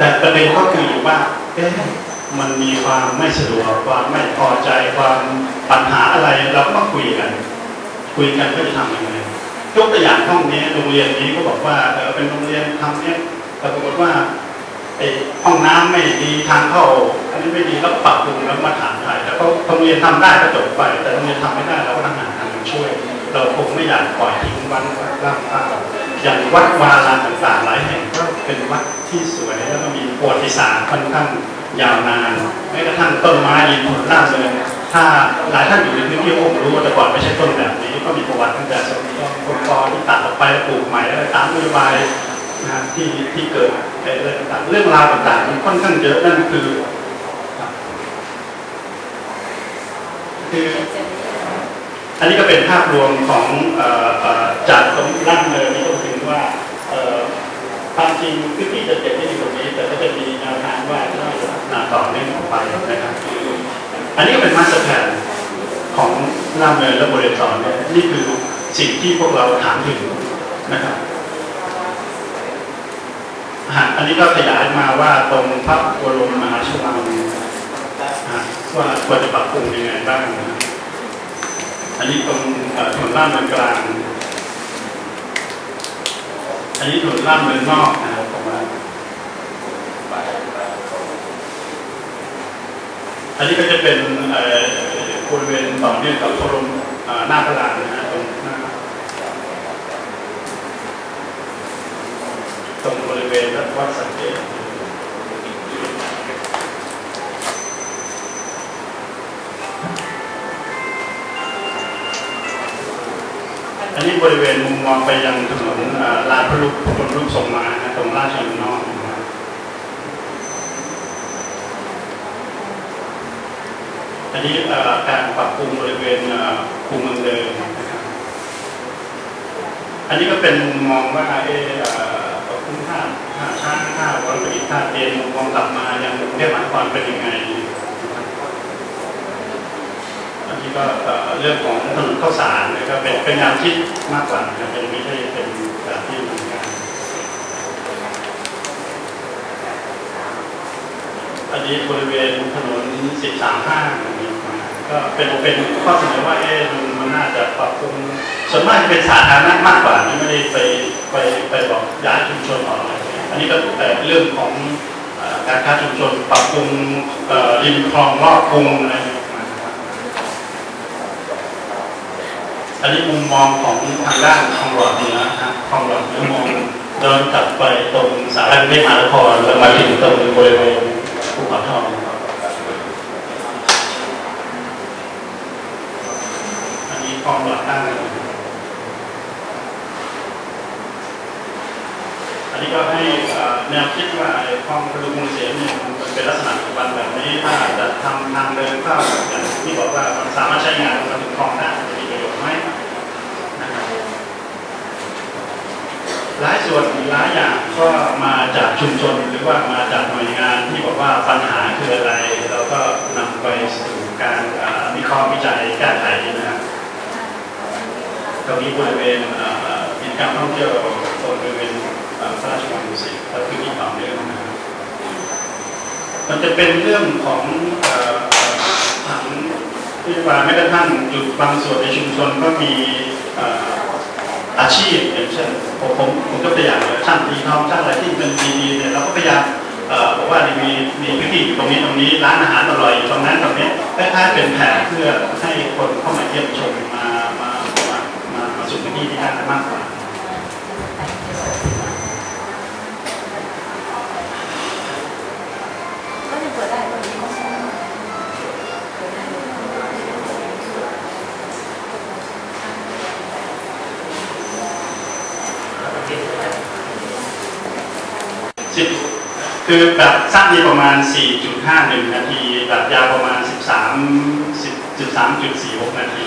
แต่ประเด็นก็คืออยู่ว่าเอ๊ะมันมีความไม่สะดวกความไม่พอใจความปัญหาอะไรเราก็ต้องคุยกัน คุยกันก็จะทำยังไงยกตัวอย่างห้องนี้โรงเรียนนี้ก็บอกว่าเออเป็นโรงเรียนทำเนี้ยแต่ปรากฏว่าไอ้ห้องน้ำไม่ดีทางเข้าอันนี้ไม่ดีแล้วปรับปรุงแล้วมาถามไทยแล้วก็โรงเรียนทำได้ก็จบไป แต่โรงเรียนทำไม่ได้เราก็ต้องหาทางช่วย เราคงไม่อยากปล่อยทิ้งวันร่างเปล่า อย่างวัดวาลานต่างๆหลายแห่งก็เป็นวัดที่สวยแล้วก็มีประวัติศาสตร์ค่อนข้างยาวนานแม้กระทั่งต้นไม้ยินผลล่าเลยถ้าหลายท่านอยู่ในพื้นที่คงรู้ว่าแต่ก่อนไม่ใช่ต้นแบบนี้ก็มีประวัติตั้งแต่สมัยคนกอที่ตัดออกไปแล้วปลูกใหม่แล้วตามนโยบายนะที่ที่เกิดอะไรต่างๆเรื่องราวต่างๆมันค่อนข้างเยอะนั่นคือคืออันนี้ก็เป็นภาพรวมของออจากตรงร่างเนินนี้ ว่าความจริงพื้นที่จะเก็บไม่อยู่ตรงนี้ แต่ก็จะมีแนวทางว่าหน้าต่อเนื่องออกไปนะครับอันนี้ก็เป็นมาสเตอร์แพลนของรางเนินและบริเวณสอนเนี่ยนี่คือสิ่งที่พวกเราถามถึงนะครับอะอันนี้ก็ขยายมาว่าตรงพระบรมมหาชวังอะว่าควรจะปรับปรุงยังไงบ้างนะครับอันนี้ตรงเอ่อถนนล่ามเมืองกลาง อันนี้ถนนล่ามเมืองนอกนะครับผมว่าอันนี้ก็จะเป็นเอ่อบริเวณต่อเนื่องกับพระบรมเอ่อหน้าพระลานนะฮะตรงหน้าตรงบริเวณวัดสังเกต บริเวณมุมมองไปยังถนนลานพระลุกพระรูปทรงมานะตรงราชดำเนินนอกอันนี้การปรับปรุงบริเวณเอ่อคูเมืองเดิมนะครับอันนี้ก็เป็นมุมมองว่าเออเอ่อปรับปรุงท่าท่าช้างท่าวันประดิษฐ์ท่าเตียนมุมมองกลับมายังกรุงเทพมหานครเป็นยังไง อันนี้ก็เรื่องของถนนข้าวสารนะครับเป็นเป็นแนวคิดมากกว่านะครับเป็นไม่ใช่เป็นแบบที่ดำเนินการอันนี้บริเวณถนน 13 ห้างนี้มาก็เป็นเป็นข้อเสนอว่าเอ๊ะมันน่าจะปรับปรุงส่วนมากเป็นสาธารณะมากกว่านี่ไม่ได้ไปไปไปบอกย้ายชุมชนออกอะไรอันนี้ก็แต่เรื่องของการค้าชุมชนปรับปรุงริมคลองรอบกรุงอะไรอย่างเงี้ยนะครับ อั นนี้มุมมองของทางด้านคลองหลอดเหนือนะครับคลองหลอดเหนือมองเดินกลับไปตรงสารกรุงเทพมหานครแล้วมาถึงตรงบริเวณภูเขาทองอันนี้คลองหลอดตั้งอันนี้ก็ให้อ่อแนวคิดว่าไอ้คลองพดุงเสียเนี่ยมันเป็นลักษณะปัจจุบันแบบนี้ถ้าจะทำทางเดินเข้าอย่างที่บอกว่ามันสามารถใช้งานมาถึงคลองได้จะมีประโยชน์ไหม นะครับ หลายส่วนหลายอย่างก็มาจากชุมชนหรือว่ามาจากหน่วยงานที่บอกว่าปัญหาคืออะไร เราก็นำไปสู่การวิเคราะห์วิจัยแก้ไขนะครับตรงนี้บริเวณกิจกรรมท่องเที่ยวตรงบริเวณพระราชวังดุสิตและพื้นที่ต่อเนื่องนะครับมันจะเป็นเรื่องของเอ่อเอ่อถังที่ว่าแม้กระทั่งจุดบางส่วนในชุมชนก็มี อาชีพอย่างเช่นผมผมผมก็ตัวอย่างเลยช่างตีน้องช่างอะไรที่เป็นดีๆเนี่ยเราก็พยายามบอกว่ามีมีพื้นที่อยู่ตรงนี้ตรงนี้ร้านอาหารอร่อยอยู่ตรงนั้นตรงนี้คล้ายๆเป็นแผนเพื่อให้คนเข้ามาเยี่ยมชมมามามามามาสู่พื้นที่ที่นั่นมากกว่า ก็จะเปิดได้ตรงนี้ก็ใช่เปิดได้ สิบคือแบบสั้นนี่ประมาณ 4.51 นาที แบบยาวประมาณ 13 10 13.46 นาที